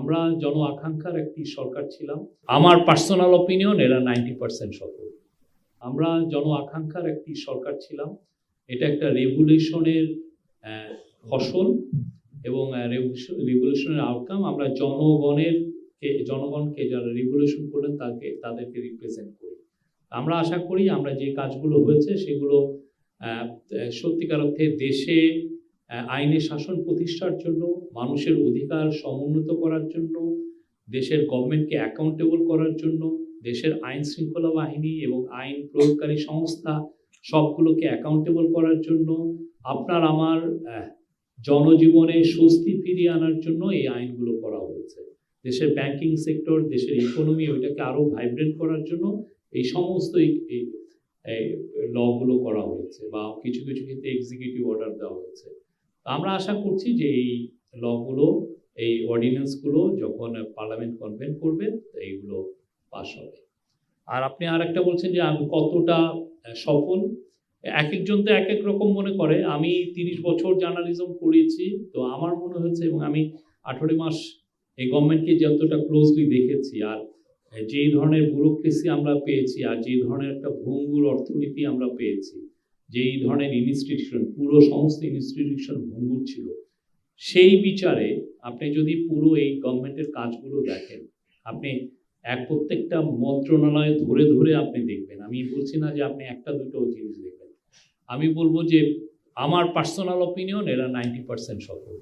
আমরা জন আকাঙ্ক্ষার একটি সরকার ছিলাম। আমার পার্সোনাল অপিনিয়ন এরা নাইনটি পার্সেন্ট সফল। আমরা জন আকাঙ্ক্ষার একটি সরকার ছিলাম। এটা একটা রেভুলেশনের ফসল এবং রেভুলেশনের আউটকাম আমরা জনগণের জনগণকে যারা রিভলিউশন করলেন তাকে, তাদেরকে রিপ্রেজেন্ট করি। আমরা আশা করি আমরা যে কাজগুলো হয়েছে সেগুলো সত্যিকার অর্থে দেশে আইনের শাসন প্রতিষ্ঠার জন্য, মানুষের অধিকার সমুন্নত করার জন্য, দেশের গভর্নমেন্টকে অ্যাকাউন্টেবল করার জন্য, দেশের আইন শৃঙ্খলা বাহিনী এবং আইন প্রয়োগকারী সংস্থা সবগুলোকে অ্যাকাউন্টেবল করার জন্য, আপনার আমার জনজীবনে স্বস্তি ফিরিয়ে আনার জন্য এই আইনগুলো করা হয়েছে। দেশের ব্যাংকিং সেক্টর দেশের ইকোনমি ওইটাকে আরও ভাইব্রেন্ট করার জন্য এই সমস্ত লগুলো করা হয়েছে বা কিছু কিছু ক্ষেত্রে এক্সিকিউটিভ অর্ডার দেওয়া হয়েছে। আমরা আশা করছি যে এই লগুলো, এই অর্ডিন্যান্সগুলো যখন পার্লামেন্ট কনভেন্ট করবে এইগুলো পাস হবে। আর আপনি আর একটা বলছেন যে আমি কতটা সফল? এক একজন তো এক এক রকম মনে করে। আমি তিরিশ বছর জার্নালিজম করেছি, তো আমার মনে হয়েছে এবং আমি আঠেরো মাস এই গভর্নমেন্টকে যতটা ক্লোজলি দেখেছি আর যেই ধরনের ব্যুরোক্রেসি আমরা পেয়েছি আর যেই ধরনের একটা ভঙ্গুর অর্থনীতি আমরা পেয়েছি যেই ধরনের ইনস্টিটিউশন পুরো সমস্ত ইনস্টিটিউশন ভঙ্গুর ছিল, সেই বিচারে আপনি যদি পুরো এই গভর্নমেন্টের কাজগুলো দেখেন, আপনি এক প্রত্যেকটা মন্ত্রণালয় ধরে ধরে আপনি দেখবেন। আমি বলছি না যে আপনি একটা দুটো জিনিস দেখবেন। আমি বলব যে আমার পার্সোনাল অপিনিয়ন এরা নাইনটি পার্সেন্ট সফল।